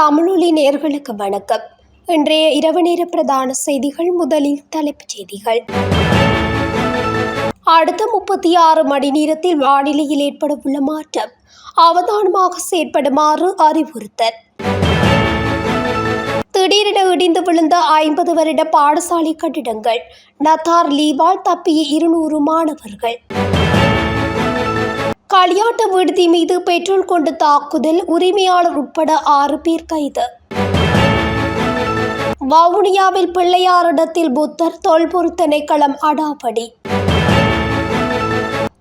தமிழொலி நேர்களுக்கு வணக்கம். இன்றைய இரவு நேர பிரதான செய்திகள் முதலில் தலைப்புச் செய்திகள். அடுத்த முப்பத்தி ஆறு மணி நேரத்தில் வானிலையில் ஏற்படவுள்ள மாற்றம். அவதானமாக செயற்படுமாறு அறிவுறுத்தல். திடீரென இடிந்து விழுந்த ஐம்பது வருட பாடசாலை கட்டிடங்கள். நத்தார் லீவால் தப்பிய இருநூறு மாணவர்கள். களியாட்டு விடுதி மீது பெட்ரோல் கொண்டு தாக்குதல் உரிமையாளர் உட்பட ஆறு பேர் கைது. வவுனியாவில் பிள்ளையாரிடத்தில் புத்தர் தொல்பொருள் திணைக்களம் அடாபடி.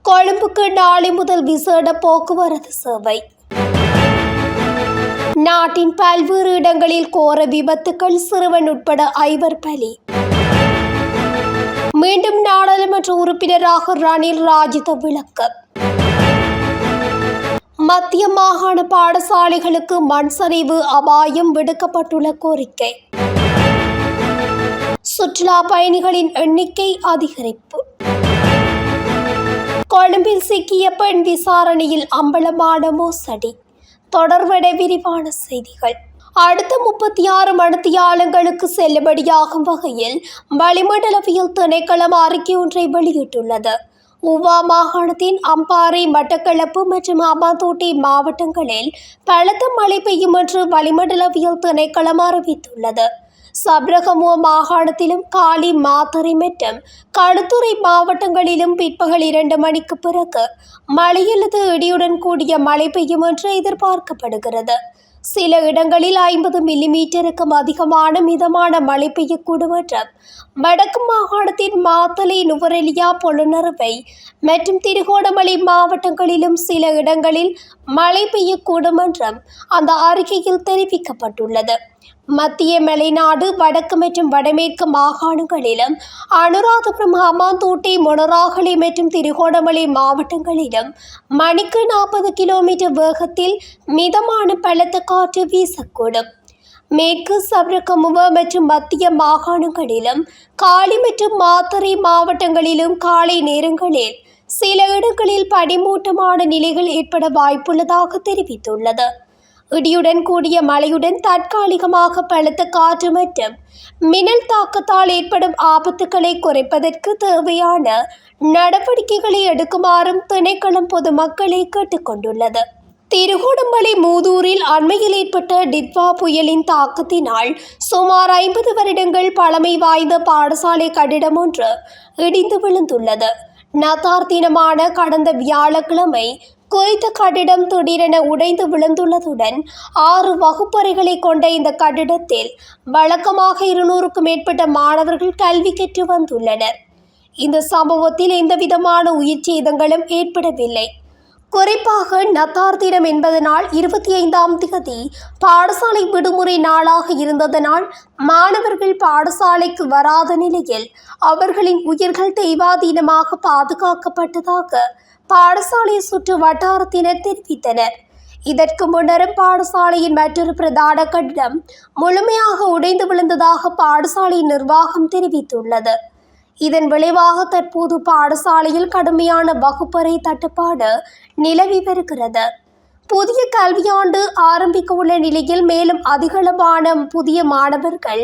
கொழும்புக்கு நாளை முதல் விசேட போக்குவரத்து சேவை. நாட்டின் பல்வேறு இடங்களில் கோர விபத்துக்கள் சிறுவன் உட்பட ஐவர் பலி. மீண்டும் நாடாளுமன்ற உறுப்பினராக ரணில் ராஜித விளக்கம். மத்திய மாகாண பாடசாலைகளுக்கு மண் சரிவு அபாயம் விடுக்கப்பட்டுள்ள கோரிக்கை. சுற்றுலா பயணிகளின் எண்ணிக்கை அதிகரிப்பு. கொழும்பில் சிக்கிய பெண் விசாரணையில் அம்பலமான மோசடி. தொடர்வட விரிவான செய்திகள். அடுத்த முப்பத்தி ஆறு மணித்தியாலங்களுக்கு செல்லுபடியாகும் வகையில் வளிமண்டலவியல் திணைக்களம் அறிக்கை ஒன்றை வெளியிட்டுள்ளது. உவா மாகாணத்தின் அம்பாறை மட்டக்களப்பு மற்றும் அம்பாந்தோட்டை மாவட்டங்களில் பலத்த மழை பெய்யும் என்று வளிமண்டலவியல் திணைக்களம் அறிவித்துள்ளது. சப்ரகமுவ மாகாணத்திலும் காலி மாத்தறை மற்றும் களுத்துறை மாவட்டங்களிலும் பிற்பகல் இரண்டு மணிக்கு பிறகு மழை அல்லது இடியுடன் கூடிய மழை பெய்யும் என்று எதிர்பார்க்கப்படுகிறது. சில இடங்களில் ஐம்பது மில்லிமீட்டருக்கும் அதிகமான மிதமான மழை பெய்யக்கூடும் என்றும் வடக்கு மாகாணத்தின் மாத்தலை நுவரெலியா பொலுநறுவை மற்றும் திருகோணமலை மாவட்டங்களிலும் சில இடங்களில் மழை பெய்யக்கூடும் என்றும் அந்த அறிக்கையில் தெரிவிக்கப்பட்டுள்ளது. மத்திய மலைநாடு வடக்கு மற்றும் வடமேற்கு மாகாணங்களிலும் அனுராதபுரம் ஹமாந்தோட்டை மொனராகலை மற்றும் திருகோணமலை மாவட்டங்களிலும் மணிக்கு நாற்பது கிலோமீட்டர் வேகத்தில் மிதமான பலத்த காற்று வீசக்கூடும். மேற்கு சப்ரகமுவ மற்றும் மத்திய மாகாணங்களிலும் காலி மற்றும் மாத்தறை மாவட்டங்களிலும் காலை நேரங்களில் சில இடங்களில் பனிமூட்டமான நிலைகள் ஏற்பட வாய்ப்புள்ளதாக தெரிவித்துள்ளது. இடியுடன் கூடிய மழையுடன் தற்காலிகமாக பலத்த காற்று மற்றும் மின்னல் தாக்கத்தால் ஏற்படும் ஆபத்துக்களை குறைப்பதற்கு தேவையான நடவடிக்கைகளை எடுக்குமாறும் திணைக்களம் பொதுமக்களை கேட்டுக்கொண்டுள்ளது. திருகோணமலை மூதூரில் அண்மையில் ஏற்பட்ட டிட்வா புயலின் தாக்கத்தினால் சுமார் ஐம்பது வருடங்கள் பழமை வாய்ந்த பாடசாலை கட்டிடம் ஒன்று இடிந்து விழுந்துள்ளது. நத்தார் கடந்த வியாழக்கிழமை குறித்த கட்டிடம் திடீரென உடைந்து விழுந்துள்ளதுடன் ஆறு வகுப்பறைகளை கொண்ட இந்த கட்டிடத்தில் வழக்கமாக இருநூறுக்கும் மேற்பட்ட மாணவர்கள் கல்வி கற்று வந்துள்ளனர். இந்த சம்பவத்தில் எந்தவிதமான உயிர் சேதங்களும் ஏற்படவில்லை. குறிப்பாக நத்தார் தினம் என்பதனால் இருபத்தி ஐந்தாம் திகதி பாடசாலை விடுமுறை நாளாக இருந்ததனால் மாணவர்கள் பாடசாலைக்கு வராத நிலையில் அவர்களின் உயிர்கள் தெய்வாதீனமாக பாதுகாக்கப்பட்டதாக பாடசாலை சுற்று வட்டாரத்தினர் தெரிவித்தனர். இதற்கு முன்னரும் பாடசாலையின் மற்றொரு பிரதான கட்டிடம் முழுமையாக உடைந்து விழுந்ததாக பாடசாலை நிர்வாகம் தெரிவித்துள்ளது. இதன் விளைவாக தற்போது பாடசாலையில் கடுமையான வகுப்பறை தட்டுப்பாடு நிலவி வருகிறது. புதிய கல்வியாண்டு ஆரம்பிக்க உள்ள நிலையில் மேலும் அதிகளவான புதிய மாணவர்கள்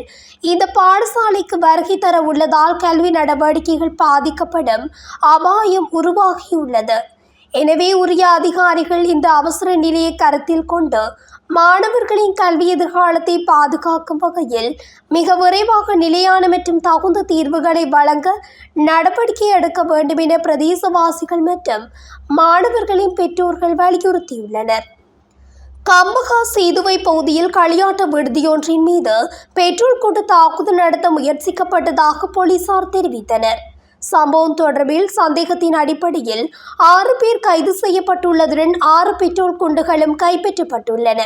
இந்த பாடசாலைக்கு வருகை தர உள்ளதால் கல்வி நடவடிக்கைகள் பாதிக்கப்படும் அபாயம் உருவாகியுள்ளது. எனவே உரிய அதிகாரிகள் இந்த அவசர நிலையை கருத்தில் கொண்டு மாணவர்களின் கல்வி எதிர்காலத்தை பாதுகாக்கும் வகையில் மிக விரைவாக நிலையான மற்றும் தகுந்த தீர்வுகளை வழங்க நடவடிக்கை எடுக்க வேண்டும் என பிரதேசவாசிகள் மற்றும் மாணவர்களின் பெற்றோர்கள் வலியுறுத்தியுள்ளனர். கம்பகா சேதுவை பகுதியில் களியாட்ட விடுதியொன்றின் மீது பெட்ரோல் கொண்டு தாக்குதல் நடத்த முயற்சிக்கப்பட்டதாக போலீசார் தெரிவித்தனர். சம்பவம் தொடர்பில் சந்தேகத்தின் அடிப்படையில் ஆறு பேர் கைது செய்யப்பட்டுள்ளதுடன் ஆறு பெட்ரோல் குண்டுகளும் கைப்பற்றப்பட்டுள்ளன.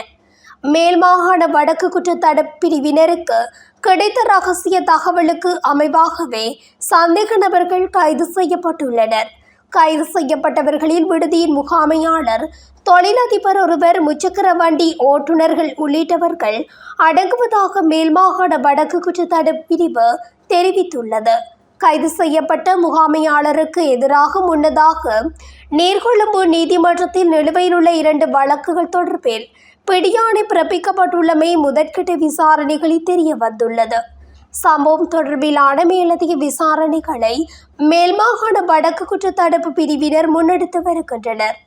மேல் மாகாண வடக்கு குற்றத்தட பிரிவினருக்கு கிடைத்த ரகசிய தகவலுக்கு அமைவாகவே சந்தேக நபர்கள் கைது செய்யப்பட்டுள்ளனர். கைது செய்யப்பட்டவர்களில் விடுதியின் முகாமையாளர் தொழிலதிபர் ஒருவர் முச்சக்கர வண்டி ஓட்டுநர்கள் உள்ளிட்டவர்கள் அடங்குவதாக மேல்மாகாண வடக்கு குற்றத்தட பிரிவு தெரிவித்துள்ளது. கைது செய்யப்பட்ட முகாமையாளருக்கு எதிராக முன்னதாக நீர்கொழும்பு நீதிமன்றத்தில் நிலுவையில் உள்ள இரண்டு வழக்குகள் தொடர்பில் பிடியாணை பிறப்பிக்கப்பட்டுள்ளமை முதற்கட்ட விசாரணைகளில் தெரிய வந்துள்ளது சம்பவம் தொடர்பிலான மேலதிக விசாரணைகளை மேல்மாகாண வடக்கு குற்றத்தடுப்பு பிரிவினர் முன்னெடுத்து வருகின்றனர்.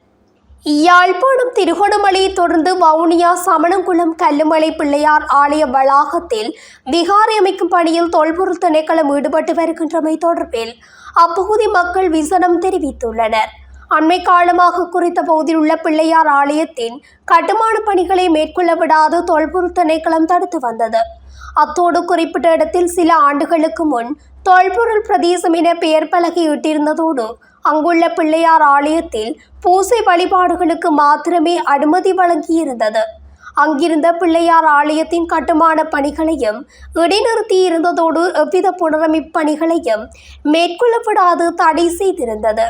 யாழ்ப்பாணம் திருகோணமலையை தொடர்ந்து வவுனியா சமணங்குளம் கல்லுமலை பிள்ளையார் ஆலய வளாகத்தில் விகாரை அமைக்கும் பணியில் தொல்பொருள் திணைக்களம் ஈடுபட்டு வருகின்றமை தொடர்பில் அப்பகுதி மக்கள் விசனம் தெரிவித்துள்ளனர். அண்மை காலமாக குறித்த பகுதியில் உள்ள பிள்ளையார் ஆலயத்தின் கட்டுமான பணிகளை மேற்கொள்ள விடாது தொல்பொருள் திணைக்களம் தடுத்து வந்தது. அத்தோடு குறிப்பிட்ட இடத்தில் சில ஆண்டுகளுக்கு முன் தொல்பொருள் பிரதேசம் என பெயர் பலகை இட்டிருந்ததோடு அங்குள்ள பிள்ளையார் ஆலயத்தில் பூசை வழிபாடுகளுக்கு மாத்திரமே அனுமதி வழங்கியிருந்தது. அங்கிருந்த பிள்ளையார் ஆலயத்தின் கட்டுமான பணிகளையும் இடைநிறுத்தி இருந்ததோடு எவ்வித புனரமைப்பு பணிகளையும் மேற்கொள்ளப்படாது தடை செய்திருந்தது.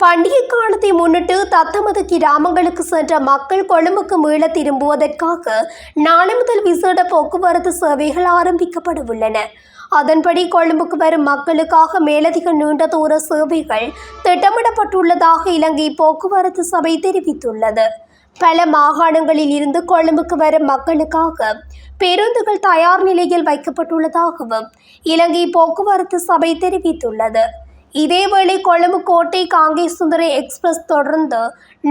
பண்டிகை காலத்தை முன்னிட்டு தத்தமது கிராமங்களுக்கு சென்ற மக்கள் கொழும்புக்கு மீள திரும்புவதற்காக நாளை முதல் விசேட போக்குவரத்து சேவைகள் ஆரம்பிக்கப்பட உள்ளன அதன்படி கொழும்புக்கு வரும் மக்களுக்காக மேலதிக நீண்ட தூர சேவைகள் திட்டமிடப்பட்டுள்ளதாக இலங்கை போக்குவரத்து சபை தெரிவித்துள்ளது. பல மாகாணங்களில் இருந்து கொழும்புக்கு வரும் மக்களுக்காக பேருந்துகள் தயார் நிலையில் வைக்கப்பட்டுள்ளதாகவும் இலங்கை போக்குவரத்து சபை தெரிவித்துள்ளது. இதேவேளை கொழும்பு கோட்டை காங்கேய சுந்தரி எக்ஸ்பிரஸ் தொடர்ந்து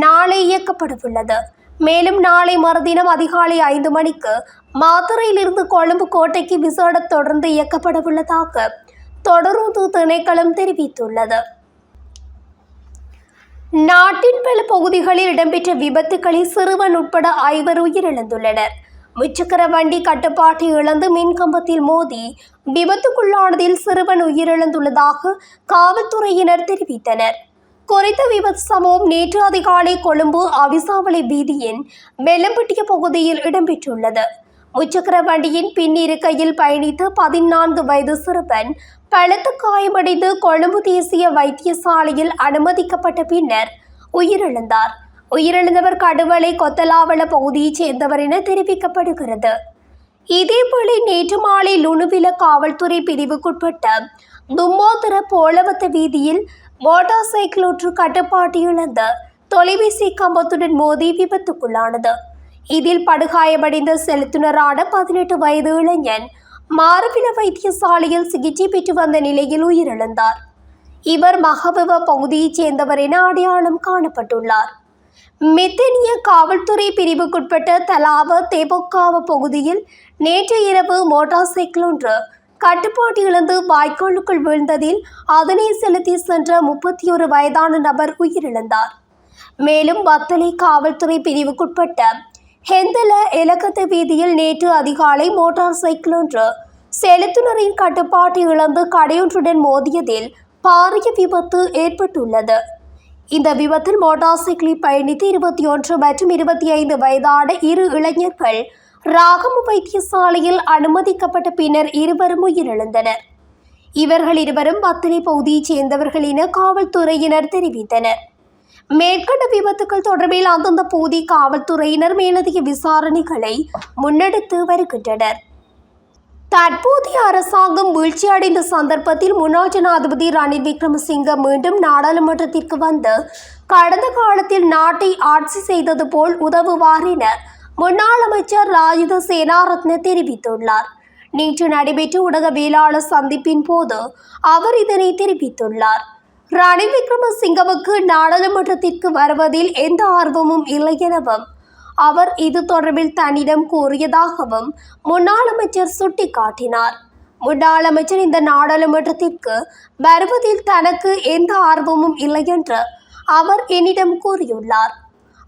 நாளை இயக்கப்படவுள்ளது. மேலும் நாளை மறுதினம் அதிகாலை ஐந்து மணிக்கு மாதுரையிலிருந்து கொழும்பு கோட்டைக்கு விசேட தொடர்ந்து இயக்கப்படவுள்ளதாக தொடருந்து திணைக்களம் தெரிவித்துள்ளது. நாட்டின் பல பகுதிகளில் இடம்பெற்ற விபத்துகளில் சிறுவன் உட்பட ஐவர் உயிரிழந்துள்ளனர். முச்சக்கர வண்டி கட்டுப்பாட்டை இழந்து மின்கம்பத்தில் மோதி விபத்துக்குள்ளானதில் சிறுவன் உயிரிழந்துள்ளதாக காவல்துறையினர் தெரிவித்தனர். குறித்த விபத்து சம்பவம் நேற்று அதிகாலை கொழும்பு அவிசாவளை வீதியின் வெள்ளம்பட்டிய பகுதியில் இடம்பெற்றுள்ளது. முச்சக்கர வண்டியின் பின் இருக்கையில் பயணித்த பதினான்கு வயது சிறுவன் பலத்த காயமடைந்து கொழும்பு தேசிய வைத்தியசாலையில் அனுமதிக்கப்பட்ட பின்னர் உயிரிழந்தார். உயிரிழந்தவர் கடுவலை கொத்தலாவள பகுதியைச் சேர்ந்தவர் என தெரிவிக்கப்படுகிறது. இதேபோல நேற்று மாலை லுணுவில காவல்துறை பிரிவுக்குட்பட்ட தும்மோதர போலவத்த வீதியில் மோட்டார் சைக்கிள் ஒன்று கட்டுப்பாட்டு இழந்த தொலைபேசி கம்பத்துடன் மோதி விபத்துக்குள்ளானது. இதில் படுகாயமடைந்த செலுத்துனரான பதினெட்டு வயது இளைஞன் மாரவில வைத்தியசாலையில் சிகிச்சை பெற்று வந்த நிலையில் உயிரிழந்தார். இவர் மகவெவ பகுதியைச் சேர்ந்தவர் என அடையாளம் காணப்பட்டுள்ளார். மெத்தனிய காவல்துறை பிரிவுக்குட்பட்ட தலாவ தேபோக்காவ பகுதியில் நேற்று இரவு மோட்டார் சைக்கிள் ஒன்று கட்டுப்பாட்டு இழந்து வாய்க்காலுக்குள் வீழ்ந்ததில் அதனை செலுத்தி சென்ற முப்பத்தி ஒரு வயதான நபர் உயிரிழந்தார். மேலும் வத்தலை காவல்துறை பிரிவுக்குட்பட்ட ஹெந்தல இலக்கத்து வீதியில் நேற்று அதிகாலை மோட்டார் சைக்கிள் ஒன்று செலுத்துனரின் கட்டுப்பாட்டை இழந்து கடையொன்றுடன் மோதியதில் பாரிய விபத்து ஏற்பட்டுள்ளது. இந்த விபத்தில் மோட்டார் சைக்கிளில் பயணித்து இருபத்தி ஒன்று மற்றும் இருபத்தி ஐந்து வயதான இரு இளைஞர்கள் ராகம வைத்தியசாலையில் அனுமதிக்கப்பட்ட பின்னர் இருவரும் உயிரிழந்தனர். இவர்கள் இருவரும் பத்தனை பகுதியைச் சேர்ந்தவர்கள் என காவல்துறையினர் தெரிவித்தனர். மேற்கண்ட விபத்துக்கள் தொடர்பில் அந்தந்த பகுதி காவல்துறையினர் மேலதிக விசாரணைகளை முன்னெடுத்து வருகின்றனர். தற்போதைய அரசாங்கம் வீழ்ச்சியடைந்த சந்தர்ப்பத்தில் முன்னாள் ஜனாதிபதி ரணில் விக்ரமசிங்க மீண்டும் நாடாளுமன்றத்திற்கு வந்து கடந்த காலத்தில் நாட்டை ஆட்சி செய்தது போல் உதவுவார் என முன்னாள் அமைச்சர் ராஜித சேனாரத்ன தெரிவித்துள்ளார். நேற்று நடைபெற்ற ஊடகவியலாளர் சந்திப்பின் போது அவர் இதனை தெரிவித்துள்ளார். ரணில் விக்ரமசிங்கவுக்கு நாடாளுமன்றத்திற்கு வருவதில் எந்த ஆர்வமும் இல்லை எனவும் அவர் இது தொடர்பில் தன்னிடம் கூறியதாகவும் முன்னாள் அமைச்சர் சுட்டிக்காட்டினார். முன்னாள் அமைச்சர் இந்த நாடாளுமன்றத்திற்கு வருவதில் தனக்கு எந்த ஆர்வமும் இல்லை என்று அவர் என்னிடம் கூறியுள்ளார்.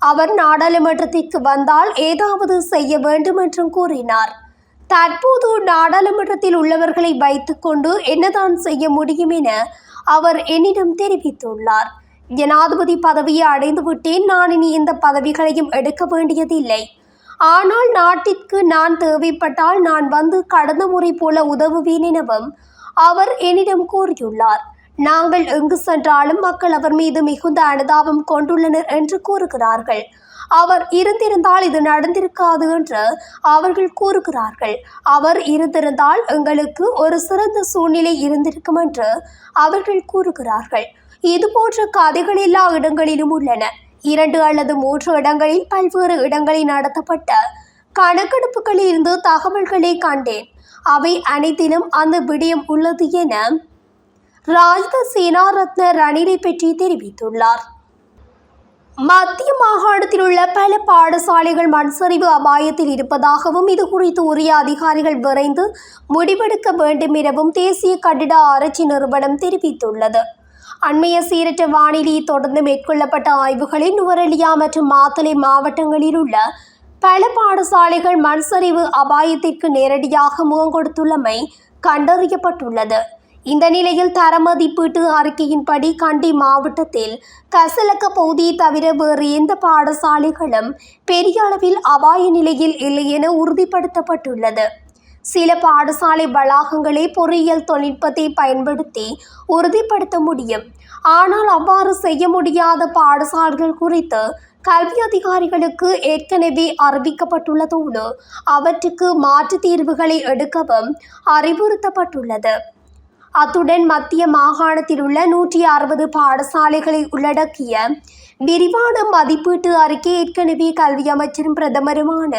அவர் நாடாளுமன்றத்திற்கு வந்தால் ஏதாவது செய்ய வேண்டும் என்றும் கூறினார். தற்போது நாடாளுமன்றத்தில் உள்ளவர்களை வைத்துக்கொண்டு என்னதான் செய்ய முடியும் என அவர் என்னிடம் தெரிவித்துள்ளார். ஜனாதிபதி பதவியை அடைந்துவிட்டேன் நான் இனி இந்த பதவிகளையும் எடுக்க வேண்டியதில்லை. ஆனால் நாட்டிற்கு நான் தேவைப்பட்டால் நான் வந்து கடந்த முறை போல உதவுவேன் எனவும் அவர் என்னிடம் கூறியுள்ளார். நாங்கள் எங்கு சென்றாலும் மக்கள் அவர் மீது மிகுந்த அனுதாபம் கொண்டுள்ளனர் என்று கூறுகிறார்கள். அவர் இருந்திருந்தால் இது நடந்திருக்காது என்று அவர்கள் கூறுகிறார்கள். அவர் இருந்திருந்தால் எங்களுக்கு ஒரு சிறந்த சூழ்நிலை இருந்திருக்கும் என்று அவர்கள் கூறுகிறார்கள். இது போன்ற கதைகள் எல்லா இடங்களிலும் உள்ளன. இரண்டு அல்லது மூன்று இடங்களில் பல்வேறு இடங்களில் நடத்தப்பட்ட கணக்கெடுப்புகளில் இருந்து தகவல்களை கண்டேன். அவை அனைத்திலும் அந்த விடயம் உள்ளது என ராஜ்த சேனாரத்ன ரணிலை பற்றி தெரிவித்துள்ளார். மத்திய மாகாணத்தில் உள்ள பல பாடசாலைகள் மண்சரிவு அபாயத்தில் இருப்பதாகவும் இது குறித்து உரிய அதிகாரிகள் விரைந்து முடிவெடுக்க வேண்டும் எனவும் தேசிய கட்டிட ஆராய்ச்சி நிறுவனம் தெரிவித்துள்ளது. அண்மைய சீரற்ற வானிலை தொடர்ந்து மேற்கொள்ளப்பட்ட ஆய்வுகளில் நுவரெலியா மற்றும் மாத்தளை மாவட்டங்களில் உள்ள பல பாடசாலைகள் மண்சரிவு அபாயத்திற்கு நேரடியாக முகம் கொடுத்துள்ளமை கண்டறியப்பட்டுள்ளது. இந்த நிலையில் தர மதிப்பீட்டு அறிக்கையின்படி கண்டி மாவட்டத்தில் கசலக்க பகுதியை தவிர வேறு எந்த பாடசாலைகளும் பெரிய அளவில் அபாய நிலையில் இல்லை என உறுதிப்படுத்தப்பட்டுள்ளது. சில பாடசாலை வளாகங்களை பொறியியல் தொழில்நுட்பத்தை பயன்படுத்தி உறுதிப்படுத்த முடியும். ஆனால் அவ்வாறு செய்ய முடியாத பாடசாலைகள் குறித்து கல்வி அதிகாரிகளுக்கு ஏற்கனவே அறிவிக்கப்பட்டுள்ளதோடு அவற்றுக்கு மாற்று தீர்வுகளை எடுக்கவும் அறிவுறுத்தப்பட்டுள்ளது. அத்துடன் மத்திய மாகாணத்தில் உள்ள நூற்றி அறுபது பாடசாலைகளை உள்ளடக்கிய விரிவான மதிப்பீட்டு அறிக்கை ஏற்கனவே கல்வி அமைச்சரும் பிரதமருமான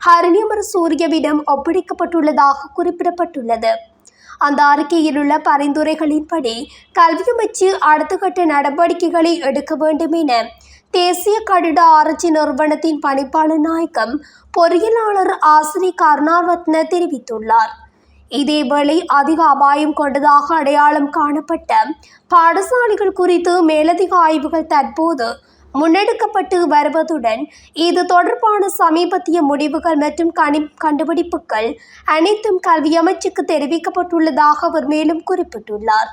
ஹரணியமர் சூரியவிடம் ஒப்படைக்கப்பட்டுள்ளதாக குறிப்பிடப்பட்டுள்ளது. அந்த அறிக்கையில் உள்ள பரிந்துரைகளின்படி கல்வி அமைச்சு அடுத்த கட்ட நடவடிக்கைகளை எடுக்க வேண்டும் என தேசிய கடிட ஆராய்ச்சி நிறுவனத்தின் பணிப்பாளர் நாயகம் பொறியியலாளர் ஆசிரி கருணாரத்ன தெரிவித்துள்ளார். இதேவேளை அதிக அபாயம் கொண்டதாக அடையாளம் காணப்பட்ட பாடசாலைகள் குறித்து மேலதிக ஆய்வுகள் தற்போது முன்னெடுக்கப்பட்டு வருவதுடன் இது தொடர்பான சமீபத்திய முடிவுகள் மற்றும் கணி கண்டுபிடிப்புகள் அனைத்தும் கல்வி அமைச்சுக்கு தெரிவிக்கப்பட்டுள்ளதாக அவர் மேலும் குறிப்பிட்டுள்ளார்.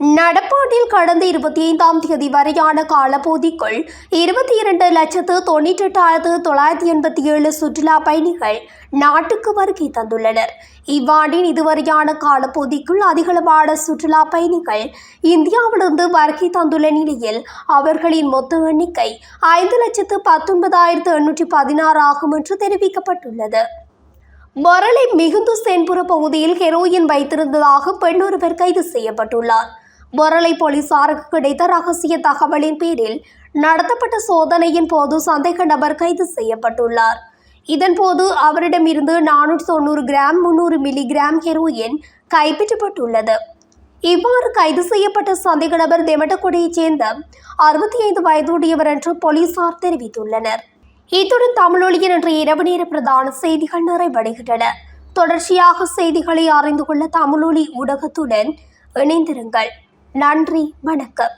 நடப்பாண்டில் கடந்த இருபத்தி ஐந்தாம் தேதி வரையான காலப்பகுதிக்குள் இருபத்தி இரண்டு லட்சத்து தொண்ணூற்றி எட்டாயிரத்து தொள்ளாயிரத்தி எண்பத்தி ஏழு சுற்றுலா பயணிகள் நாட்டுக்கு வருகை தந்துள்ளனர். இவ்வாண்டின் இதுவரையான காலப்பகுதிக்குள் அதிகளவான சுற்றுலா பயணிகள் இந்தியாவிலிருந்து வருகை தந்துள்ள நிலையில் அவர்களின் மொத்த எண்ணிக்கை ஐந்து லட்சத்து பத்தொன்பதாயிரத்து எண்ணூற்றி பதினாறு ஆகும் என்று தெரிவிக்கப்பட்டுள்ளது. மரளை மிகுந்து சென்புற பகுதியில் ஹெரோயின் வைத்திருந்ததாக பெண் ஒருவர் கைது செய்யப்பட்டுள்ளார். பொரளை போலீசாருக்கு கிடைத்த ரகசிய தகவலின் பேரில் நடத்தப்பட்ட சோதனையின் போது சந்தேக நபர் கைது செய்யப்பட்டுள்ளார். இதன்போது அவரிடமிருந்து நானூற்றி தொண்ணூறு கிராம் முன்னூறு மில்லிகிராம் ஹெரோயின் கைப்பற்றப்பட்டுள்ளது. இவ்வாறு கைது செய்யப்பட்ட சந்தேக நபர் தெமட்டக்குடியைச் சேர்ந்த அறுபத்தி ஐந்து வயதுடையவர் என்று போலீசார் தெரிவித்துள்ளனர். இத்துடன் தமிழொலியின் என்ற இரவு நேர பிரதான செய்திகள் நிறைவடைகின்றன. தொடர்ச்சியாக செய்திகளை அறிந்து கொள்ள தமிழொலி ஊடகத்துடன் இணைந்திருங்கள். நன்றி வணக்கம்.